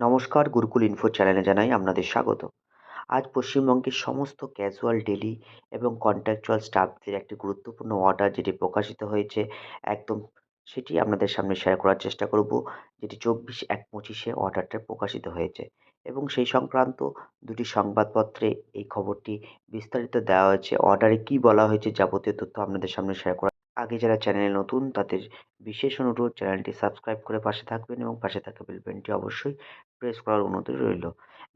নমস্কার, গুরুকুল ইনফো চ্যানেলে জানাই আপনাদের স্বাগত। আজ পশ্চিমবঙ্গের সমস্ত ক্যাজুয়াল ডেলি এবং কন্ট্রাকচুয়াল স্টাফদের একটি গুরুত্বপূর্ণ অর্ডার যেটি প্রকাশিত হয়েছে একদম সেটি আপনাদের সামনে শেয়ার করার চেষ্টা করব, যেটি চব্বিশ এক পঁচিশে অর্ডারটা প্রকাশিত হয়েছে এবং সেই সংক্রান্ত দুটি সংবাদপত্রে এই খবরটি বিস্তারিত দেওয়া হয়েছে। অর্ডারে কী বলা হয়েছে যাবতীয় তথ্য আপনাদের সামনে শেয়ার করা আগে যারা চ্যানেলে নতুন, তাদের বিশেষ অনুরোধ চ্যানেলটি সাবস্ক্রাইব করে পাশে থাকবেন এবং পাশে থাকা বেলবেনটি অবশ্যই প্রেস করার অনুরোধ রইল।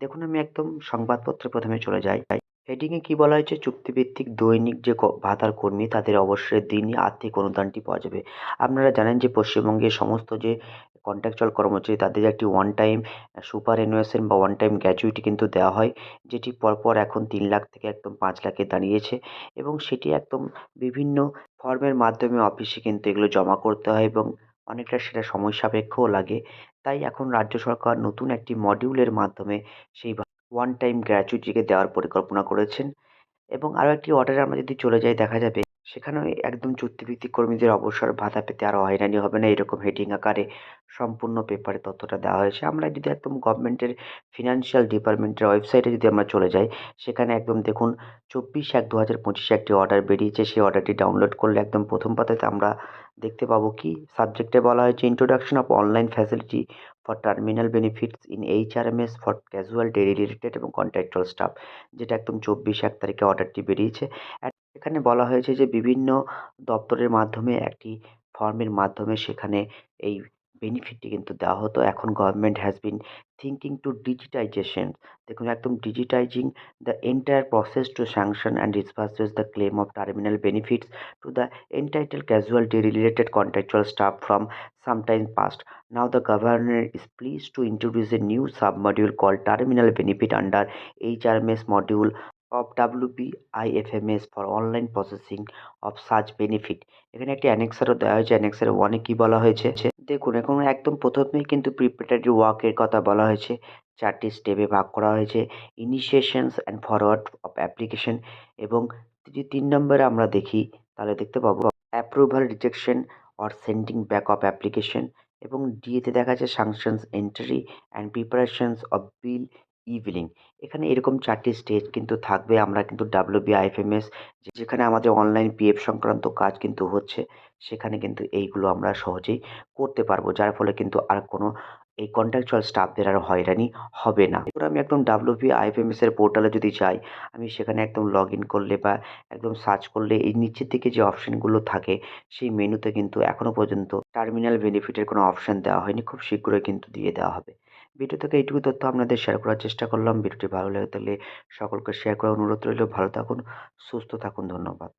দেখুন, আমি একদম সংবাদপত্রে প্রথমে চলে যাই। হেডিংয়ে কী বলা হয়েছে? চুক্তিভিত্তিক দৈনিক যে ভাতার কর্মী, তাদের অবশ্যই দিনই আর্থিক অনুদানটি পাওয়া যাবে। আপনারা জানেন যে পশ্চিমবঙ্গের সমস্ত যে কন্ট্রাকচুয়াল কর্মচারী, তাদের একটি ওয়ান টাইম সুপার অ্যানুয়েশন বা ওয়ান টাইম গ্র্যাচুইটি কিন্তু দেওয়া হয়, যেটি পরপর এখন তিন লাখ থেকে একদম পাঁচ লাখে দাঁড়িয়েছে এবং সেটি একদম বিভিন্ন ফর্মের মাধ্যমে অফিসে কিন্তু এগুলো জমা করতে হয় এবং অনেকটা সেটা সময় সাপেক্ষও লাগে। তাই এখন রাজ্য সরকার নতুন একটি মডিউলের মাধ্যমে সেই ওয়ান টাইম গ্র্যাচুইটিকে দেওয়ার পরিকল্পনা করেছেন। এবং আরও একটি অর্ডারে আমরা যদি চলে যাই, দেখা যাবে সেখানেও একদম চুক্তিভিত্তিক কর্মীদের অবসর ভাতা পেতে আরও হয়রানি হবে না? এরকম হেডিং আকারে সম্পূর্ণ পেপারে তথ্যটা দেওয়া হয়েছে। আমরা যদি একদম গভর্নমেন্টের ফিনান্সিয়াল ডিপার্টমেন্টের ওয়েবসাইটে যদি আমরা চলে যাই, সেখানে একদম দেখুন চব্বিশ এক দু হাজার পঁচিশে একটি অর্ডার বেরিয়েছে। সেই অর্ডারটি ডাউনলোড করলে একদম প্রথম পাতাতে আমরা দেখতে পাবো কি? সাবজেক্টে বলা হয়েছে introduction of online facility for terminal benefits in H R M S for casual daily related এবং কন্ট্রাকচুয়াল স্টাফ যেটা একদম চব্বিশ এক তারিখে অর্ডারটি বেরিয়েছে। আর এখানে বলা হয়েছে যে, বিভিন্ন দপ্তরের মাধ্যমে, একটি ফর্মের মাধ্যমে সেখানে এই বেনিফিটটি কিন্তু দেওয়া হতো। এখন government has been thinking to digitization দেখুন, একদম digitizing the entire process to sanction and disburses the claim of terminal benefits to the entitle casualty related contractual staff from sometime past now the governor is please to introduce a new submodule call terminal benefit under H R module of WBIFMS for online processing of such benefit এখানে একটি অ্যানেক্সারও দেওয়া হয়েছে। Annexure ওয়ানে কি বলা হয়েছে? দেখুন, এখন একদম প্রথমেই কিন্তু প্রিপারেটরি ওয়ার্কের কথা বলা হয়েছে। চারটি স্টেপে ভাগ করা হয়েছে। Initiations and forward of application এবং যদি তিন নম্বরে আমরা দেখি, তাহলে দেখতে পাবো approval rejection or sending back of application এবং ডিএতে দেখা যাচ্ছে sanctions entry and preparations of bill E billing এখানে এরকম চারটি স্টেজ কিন্তু থাকবে। আমরা কিন্তু ডাব্লিউ বিআইএফএমএস যেখানে আমাদের অনলাইন পিএফ সংক্রান্ত কাজ কিন্তু হচ্ছে, সেখানে কিন্তু এইগুলো আমরা সহজেই করতে পারব। যার ফলে কিন্তু আর কোনো এই কন্ট্রাকচুয়াল স্টাফদের আর হয়রানি হবে না। এবার আমি একদম ডাব্লিউ বি আইএফএমএস এর পোর্টালে যদি যাই, আমি সেখানে একদম লগ ইন করলে বা একদম সার্চ করলে এই নিচের দিকে যে অপশানগুলো থাকে, সেই মেনুতে কিন্তু এখনও পর্যন্ত টার্মিনাল বেনিফিটের কোনো অপশান দেওয়া হয়নি। খুব শীঘ্রই কিন্তু দিয়ে দেওয়া হবে। ভিডিও থেকে এইটুকু তথ্য আপনাদের শেয়ার করার চেষ্টা করলাম। ভিডিওটি ভালো লেগে থাকলে সকলকে শেয়ার করার অনুরোধ রইল। ভালো থাকুন, সুস্থ থাকুন। ধন্যবাদ।